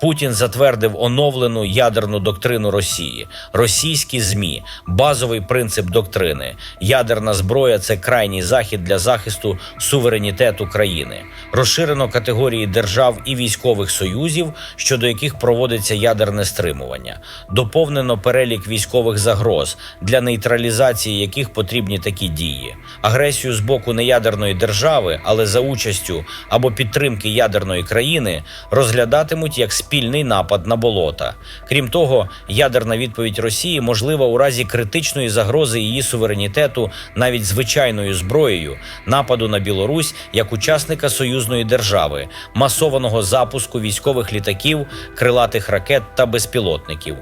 Путін затвердив оновлену ядерну доктрину Росії. Російські змі базовий принцип доктрини. Ядерна зброя це крайній захід для захисту суверенітету країни. Розширено категорії держав і військових союзів, щодо яких проводиться ядерне стримування. Доповнено перелік військових загроз, для нейтралізації яких потрібні такі дії. Агресію з боку неядерної держави, але за участю або підтримки ядерної країни розглядатимуть як спільний напад на болота. Крім того, ядерна відповідь Росії можлива у разі критичної загрози її суверенітету навіть звичайною зброєю, нападу на Білорусь як учасника союзної держави, масованого запуску військових літаків, крилатих ракет та безпілотників.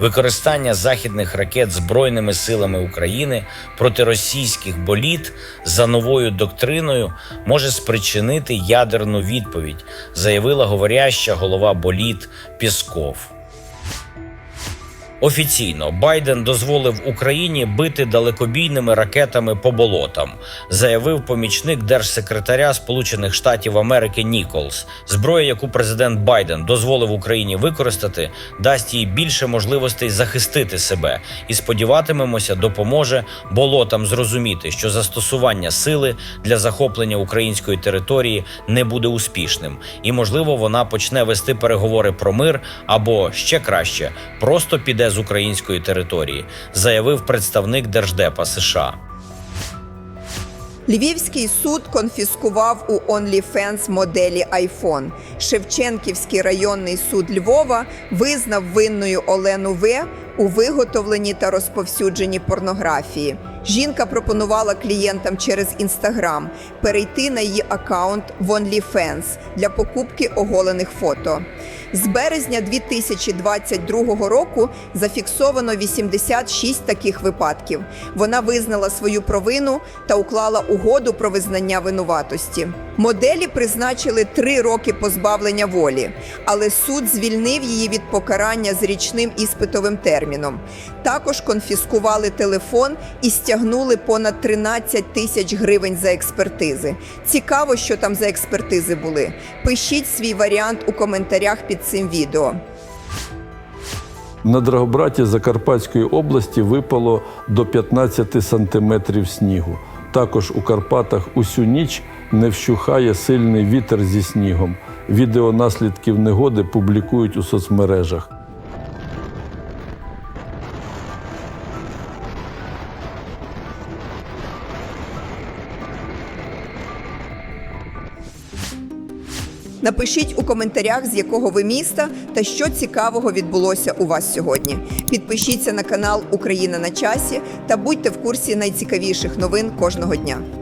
Використання західних ракет Збройними силами України проти російських боліт за новою доктриною може спричинити ядерну відповідь, заявила говоряща голова боліт Пісков. Офіційно Байден дозволив Україні бити далекобійними ракетами по болотам, заявив помічник держсекретаря Сполучених Штатів Америки Ніколс. Зброя, яку президент Байден дозволив Україні використати, дасть їй більше можливостей захистити себе і сподіватимемося, допоможе болотам зрозуміти, що застосування сили для захоплення української території не буде успішним, і можливо вона почне вести переговори про мир або ще краще просто піде з української території, заявив представник держдепа США. Львівський суд конфіскував у OnlyFans моделі iPhone. Шевченківський районний суд Львова визнав винною Олену В у виготовленні та розповсюдженні порнографії. Жінка пропонувала клієнтам через Instagram перейти на її аккаунт в OnlyFans для покупки оголених фото. З березня 2022 року зафіксовано 86 таких випадків. Вона визнала свою провину та уклала угоду про визнання винуватості. Моделі призначили три роки позбавлення волі, але суд звільнив її від покарання з річним іспитовим терміном. Також конфіскували телефон і стягнули понад 13 тисяч гривень за експертизи. Цікаво, що там за експертизи були. Пишіть свій варіант у коментарях під цим відео. На Драгобраті Закарпатської області випало до 15 сантиметрів снігу. Також у Карпатах усю ніч не вщухає сильний вітер зі снігом. Відео наслідків негоди публікують у соцмережах. Напишіть у коментарях, з якого ви міста та що цікавого відбулося у вас сьогодні. Підпишіться на канал Україна на часі та будьте в курсі найцікавіших новин кожного дня.